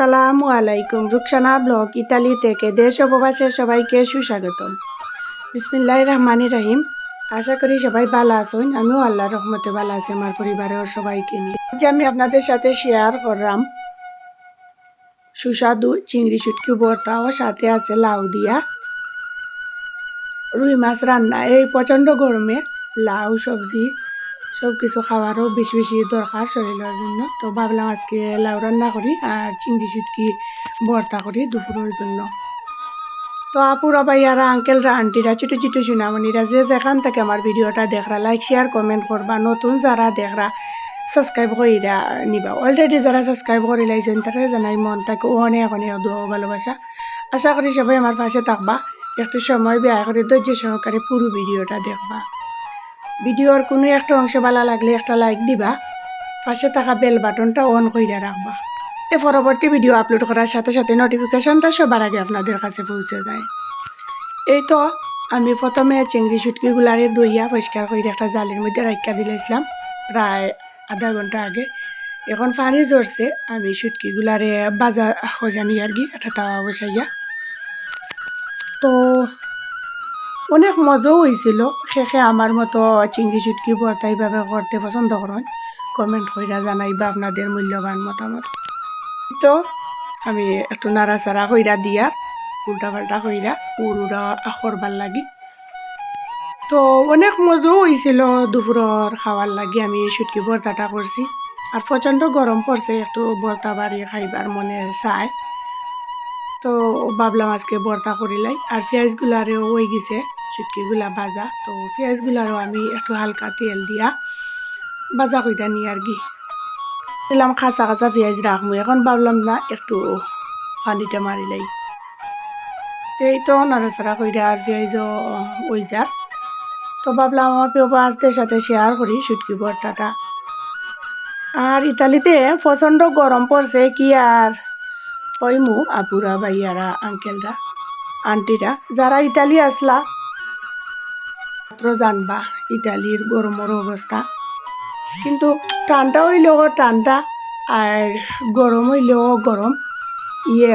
আসসালামু আলাইকুম। Rukhsana blog Italy থেকে দেশ ও প্রবাসের সবাইকে সুস্বাগতম। বিসমিল্লাহ রহমানি রহিম। আশা করি সবাই ভালো আছেন। আমিও আল্লাহর রহমতে ভালো আছি, আমার পরিবারের সবাইকে নিয়ে। আজ আমি আপনাদের সাথে শেয়ার করলাম সুস্বাদু চিংড়ি শুটকি ভর্তা ও সাথে আছে লাউ দিয়া রুই মাছ রান্না। এই প্রচণ্ড গরমে লাউ, সবজি সব কিছু খাওয়ারও বেশি বেশি দরকার শরীরের জন্য। তো ভাবলাম আজকে লাউ রান্না করি আর চিংড়ি শুটকি ভর্তা করি দুপুরের জন্য। তো আপুরা ভাইয়ারা আঙ্কেলরা আন্টিরা ছোটো ছোটো সুনামণিরা যে যেখান থেকে আমার ভিডিওটা দেখরা লাইক শেয়ার কমেন্ট করবা। নতুন যারা দেখরা সাবস্ক্রাইব করিরা নিবা। অলরেডি যারা সাবস্ক্রাইব করে লাইছেন, তারা জানাই মন তাকে অনেক অনেক দোয়া ভালোবাসা। আশা করি সবাই আমার পাশে থাকবা। একটু সময় ব্যয় করে ধৈর্য সহকারে পুরো ভিডিওটা দেখবা। ভিডিওর কোনো একটা অংশ ভালো লাগলে একটা লাইক দিবা, পাশে থাকা বেল বাটনটা অন করে রাখবা। এ পরবর্তী ভিডিও আপলোড করার সাথে সাথে নোটিফিকেশনটা সবার আগে আপনাদের কাছে পৌঁছে যায়। এই তো, আমি প্রথমে চিংড়ি শুটকিগুলারে দইয়া পরিষ্কার করে একটা জালের মধ্যে রাখা দিলেছিলাম প্রায় আধা ঘণ্টা আগে। এখন পানি ঝরছে, আমি শুটকিগুলারে বাজা হইয়া নিয়ে আর কি একটা তাওয়া বসাইয়া। তো অনেক মজাও হয়েছিল শেষে আমার মতো চিংড়ি চুটকি ভর্তা এইভাবে করতে পছন্দ করেন কমেন্ট কইরা জানাইবা আপনাদের মূল্যবান মতামত। তো আমি একটু নাড়াচাড়া কইরা দিয়া উল্টা পাল্টা কইরা উড়ুরা করবার লাগি। তো অনেক মজাও হয়েছিল দুপুরের খাওয়ার লাগি, আমি শুটকি ভর্তাটা করছি। আর প্রচণ্ড গরম পড়ছে, একটু ভর্তা বাড়িয়ে খাইবার মনে চায়। তো ভাবলাম আজকে ভর্তা করিলাই। আর পেঁয়াজগুলারেও হয়ে গেছে। শুটকিগুলা ভাজা। তো পেঁয়াজগুলারও আমি একটু হালকা তেল দিয়া ভাজা কইটা নিই আর কি। দিলাম খাঁচা খাঁচা পেঁয়াজ রাখব এখন ভাবলাম, না, একটু পানিটা মারিলাই এই তো নাড়াচাড়া কইরা আর পেঁয়াজও ওই যার তো ভাবলাম, আমার প্রিয় বাসদের সাথে শেয়ার করি শুটকি ভর্তাটা। আর ইতালিতে প্রচণ্ড গরম পড়ছে, কি আর কইমু, আপুরা, ভাইয়ারা আঙ্কেলরা আন্টিরা যারা ইতালি আসলা মাত্র জানবা ইটালির গরমের অবস্থা। কিন্তু ঠান্ডা হইলেও ঠান্ডা আর গরম হইলেও গরম। ইয়ে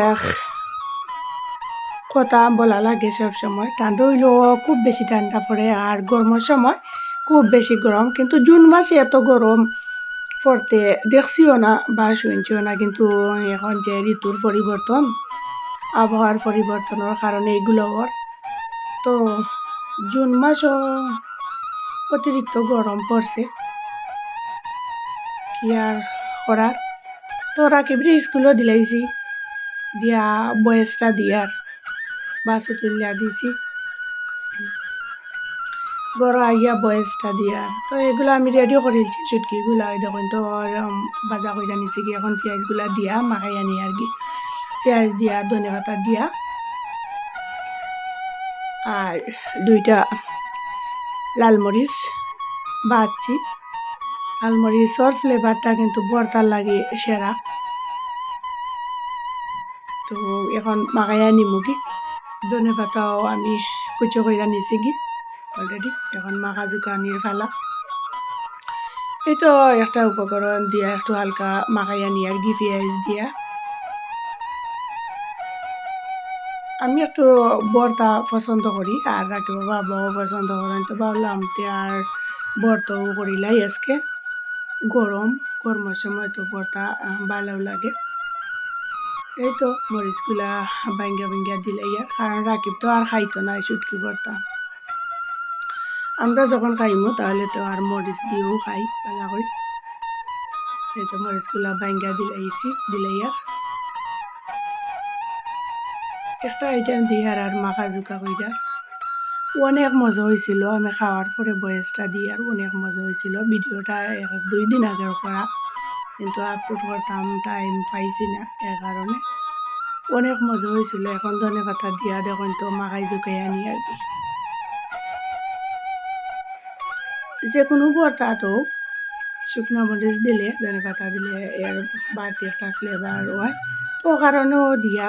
কথা বলা লাগে সব সময়। ঠান্ডা হইলেও খুব বেশি ঠান্ডা পড়ে আর গরমের সময় খুব বেশি গরম। কিন্তু জুন মাসে এত গরম পড়তে দেখছিও না বা শুনছিও না। কিন্তু এখন যে ঋতুর পরিবর্তন, আবহাওয়ার পরিবর্তনের কারণে এগুলো তো জুন মাসও অতিরিক্ত গরম পড়ছে। কি আর করার? তো রাকিবরে স্কুলও দিলাইছি। দিয়া বয়সটা দিয়ার বাসে তুলিয়া দিছি। গড় আইয়া বয়সটা দিয়া তো এগুলো আমি রেডিও করেছি চুটকিগুলা ওই দেখুন তো বাজা করে নিছি কি, এখন পেঁয়াজগুলা দিয়া মাখাই আনি আর কি। পেঁয়াজ দিয়া, ধনে পাতা দিয়া আর দুইটা লালমরিচ বাচ্ছি লালমরিচর ফ্লেভারটা কিন্তু বর্তার লাগে সেরা। তো এখন মাখাইয়া নিমু কি? ধনে পাতাও আমি কুচো কইরা নিছি কি অলরেডি এখন মাখা জুকানির ফালা। এই তো একটা উপকরণ দিয়া একটু হালকা মাখাইয়া নিয়ে আর ঘি, পেঁয়াজ দিয়া। আমি একটু বর্তা পছন্দ করি, আর রাখি বাবাও পছন্দ করেন। তো ভাবলাম তে আর বর্তাও করিলাই আজকে। গরম, গরমের সময় তো বর্তা ভালো লাগে। এই তো মরিচগুলা বাঙ্গা বাঙ্গা দিলে ইয়া কারণ রাকিব তো আর খাইতো না সুটকি বর্তা। আমরা যখন খাইমো তাহলে তো আর মরিচ দিয়েও খাই, ভালো করে। এই তো মরিচগুলা বাঙ্গা দিলাইছি, দিলাইয়া। একটা আইটেম দিয়ে আর আর মাখা জুকা কইরা। অনেক মজা হয়েছিল আমি খাওয়ার পরে বয়সটা দিয়ে আর অনেক মজা হয়েছিল ভিডিওটা এক, দুই দিন আগের করা কিন্তু আপলোড করতাম টাইম পাইছি না এর কারণে। অনেক মজা হয়েছিল এখন ধনে পাতা দিয়া দেখুন তো মাখাই জুকাই আনি আর কি। যে কোনো বর্তা তো, শুকনো মরিচ দিলে, ধনে পাতা দিলে এর বাড়তি একটা ফ্লেভার হয়। তো কারণেও দিয়া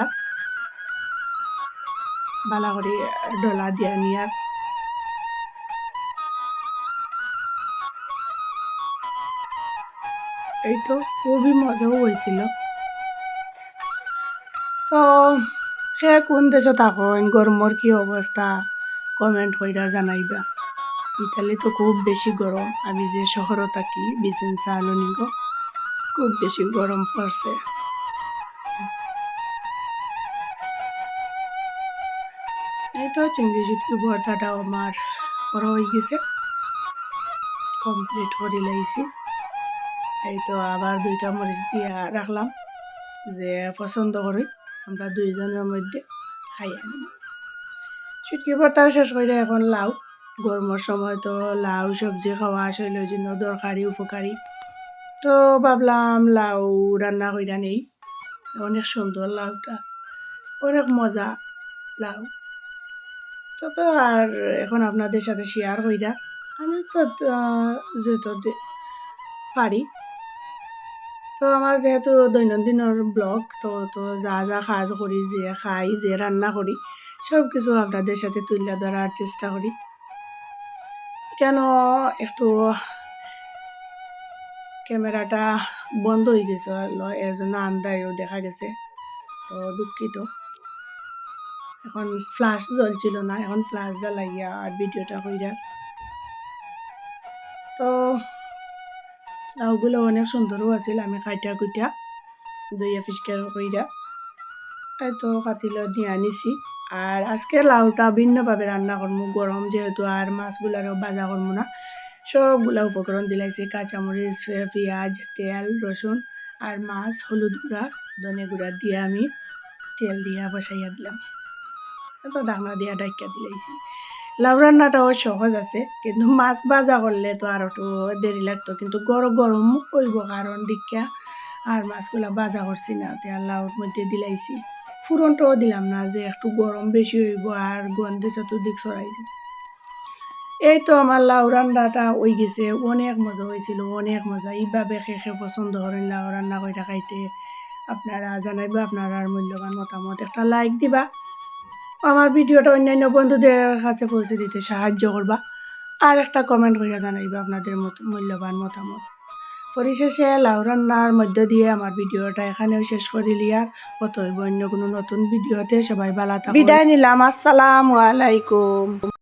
বালা করে ডলা দিয়া নিয়ার এই তো খুবই মজাও হয়েছিল তো সে কোন দেশে থাকেন গরমর কি অবস্থা কমেন্ট কইরা জানাইবা। ইতালি তো খুব বেশি গরম আমি যে শহরে থাকি বিজেন্সা আলোনিগ খুব বেশি গরম পড়ছে তো চিংড়ি চুটকি ভর্তাটাও আমার করা হয়ে গেছে। কমপ্লিট করে লাইছি এই তো আবার দুইটা মরিচ দিয়ে রাখলাম যে পছন্দ করি আমরা দুইজনের মধ্যে খাই চুটকি ভর্তাও শেষ করে এখন লাউ। গরমের সময় তো লাউ সবজি খাওয়া শরীরের জন্য দরকারি, উপকারী। তো ভাবলাম লাউ রান্না কইরা নেই। অনেক সুন্দর লাউটা। অনেক মজা লাউ। তো তো আর এখন আপনাদের সাথে শেয়ার কইরা আমি তো যেহেতু পারি। তো আমার যেহেতু দৈনন্দিনের ব্লগ তো তো যা যা কাজ করি, যে খাই, যে রান্না করি সব কিছু আপনাদের সাথে তুলে ধরার চেষ্টা করি। কেন একটু ক্যামেরাটা বন্ধ হয়ে গেছে এর জন্য আন্দায়ও দেখা গেছে। তো দুঃখিত। এখন ফ্লাশ জ্বলছিল না, এখন ফ্লাশ জ্বালাইয়া আর ভিডিওটা কইরা। তো লাউগুলো অনেক সুন্দরও আছিল, আমি কাইটা কুইটা দইয়া পরিষ্কার কইরা। তো কাতিল দিয়ে আনিছি আর আজকে লাউটা ভিন্নভাবে রান্না করব গরম যেহেতু আর মাছগুলারও ভাজা করব না। সবগুলা উপকরণ দিলাইছি, কাঁচামরিচ, পেঁয়াজ, তেল, রসুন আর মাছ, হলুদ গুঁড়া, ধনে গুঁড়া দিয়ে আমি তেল দিয়া বসাইয়া দিলাম। তো ডাকনা দিয়া ডাইকা দিলাইছি লাউ রান্নাটাও সহজ আছে, কিন্তু মাছ ভাজা করলে তো আর দেরি লাগতো, কিন্তু গরম গরম কইব কারণ দীক্ষা আর মাছগুলা ভাজা করছি না তেল লাউর মধ্যে দিলাইছি। ফুরনটাও দিলাম না, যে একটু গরম বেশি হইব আর গন্ধে চতুর্দিক ছড়াই দিব এই তো আমার লাউ রান্নাটা ওই গেছে, অনেক মজা হয়েছিল অনেক মজা। এইভাবে খেয়ে পছন্দ করেন লাউ রান্না করে খাইতে আপনারা জানাইবা আপনারা মূল্যবান মতামত একটা লাইক দিবা। আমার ভিডিওটা অন্যান্য বন্ধুদের কাছে পৌঁছে দিতে সাহায্য করবা। আর একটা কমেন্ট করে জানাইবা আপনাদের মূল্যবান মতামত। পরিশেষে লাউ রান্নার মধ্য দিয়ে আমার ভিডিওটা এখানেও শেষ করে লিয়ার হইব অন্য কোনো নতুন ভিডিওতে সবাই ভালো থাকুন বিদায় নিলাম, আসসালামু আলাইকুম।